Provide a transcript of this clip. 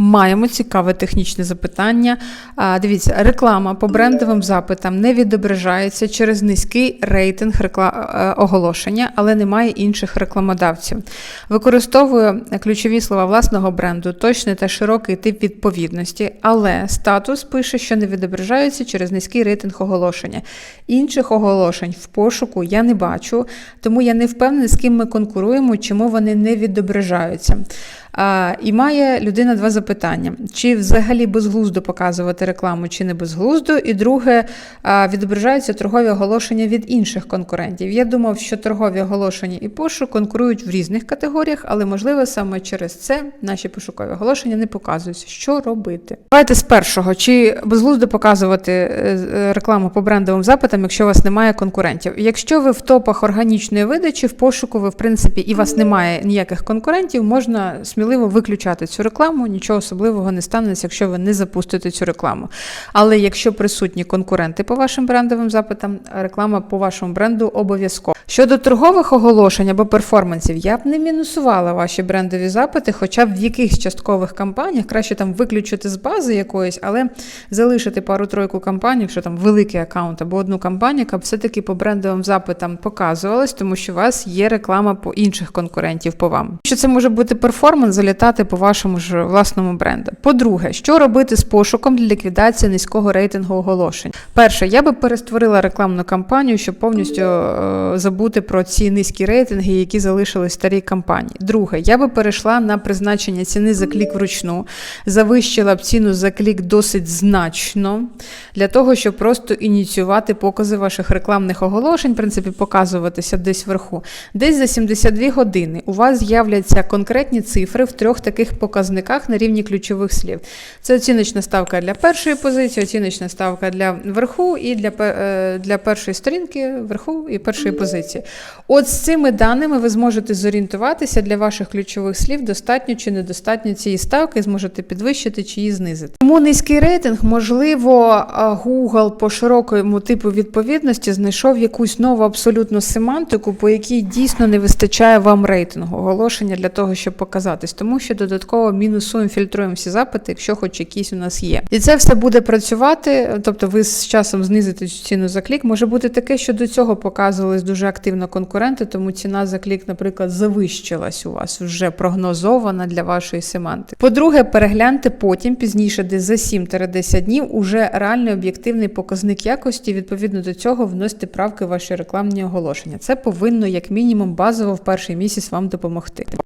Маємо цікаве технічне запитання. Дивіться, реклама по брендовим запитам не відображається через низький рейтинг рекла... е, оголошення, але немає інших рекламодавців. Використовую ключові слова власного бренду, точний та широкий тип відповідності, але статус пише, що не відображаються через низький рейтинг оголошення. Інших оголошень в пошуку я не бачу, тому я не впевнена, з ким ми конкуруємо, чому вони не відображаються. І має людина два запитання: чи взагалі безглуздо показувати рекламу, чи не безглуздо? І друге, відображаються торгові оголошення від інших конкурентів. Я думав, що торгові оголошення і пошук конкурують в різних категоріях, але можливо саме через це наші пошукові оголошення не показуються. Що робити? Давайте з першого: чи безглуздо показувати е, е, рекламу по брендовим запитам, якщо у вас немає конкурентів? Якщо ви в топах органічної видачі, в пошуку ви в принципі і у вас немає ніяких конкурентів, можна сміливо виключати цю рекламу, нічого особливого не станеться, якщо ви не запустите цю рекламу. Але якщо присутні конкуренти по вашим брендовим запитам, реклама по вашому бренду обов'язково. Щодо торгових оголошень або перформансів, я б не мінусувала ваші брендові запити, хоча б в якихось часткових кампаніях краще там виключити з бази якоїсь, але залишити пару-тройку кампаній, якщо там великий аккаунт або одну кампанію, яка б все-таки по брендовим запитам показувалась, тому що у вас є реклама по інших конкурентів по вам. Що це може бути перформанс, залітати по вашому ж власному бренду. По-друге, що робити з пошуком для ліквідації низького рейтингу оголошень? Перше, я би перестворила рекламну кампанію, щоб повністю е, забути про ці низькі рейтинги, які залишились в старій кампанії. Друге, я би перейшла на призначення ціни за клік вручну, завищила б ціну за клік досить значно для того, щоб просто ініціювати покази ваших рекламних оголошень, в принципі, показуватися десь вверху. Десь за 72 години у вас з'являться конкретні цифри в трьох таких показниках на рівні ключових слів. Це оціночна ставка для першої позиції, оціночна ставка для верху і для, е, для першої сторінки верху і першої позиції. От з цими даними ви зможете зорієнтуватися для ваших ключових слів, достатньо чи недостатньо цієї ставки, зможете підвищити чи її знизити. Тому низький рейтинг, можливо, Google по широкому типу відповідності знайшов якусь нову абсолютно семантику, по якій дійсно не вистачає вам рейтингу оголошення для того, щоб показатись, тому що додатково мінусуємо, фільтруємо всі запити, якщо хоч якісь у нас є. І це все буде працювати. Тобто, ви з часом знизите цю ціну за клік. Може бути таке, що до цього показувались дуже активно конкуренти, тому ціна за клік, наприклад, завищилась у вас вже прогнозована для вашої семантики. По-друге, перегляньте потім пізніше, десь за 7-10 днів, уже реальний об'єктивний показник якості. Відповідно до цього вносите правки в ваші рекламні оголошення. Це повинно, як мінімум, базово в перший місяць вам допомогти.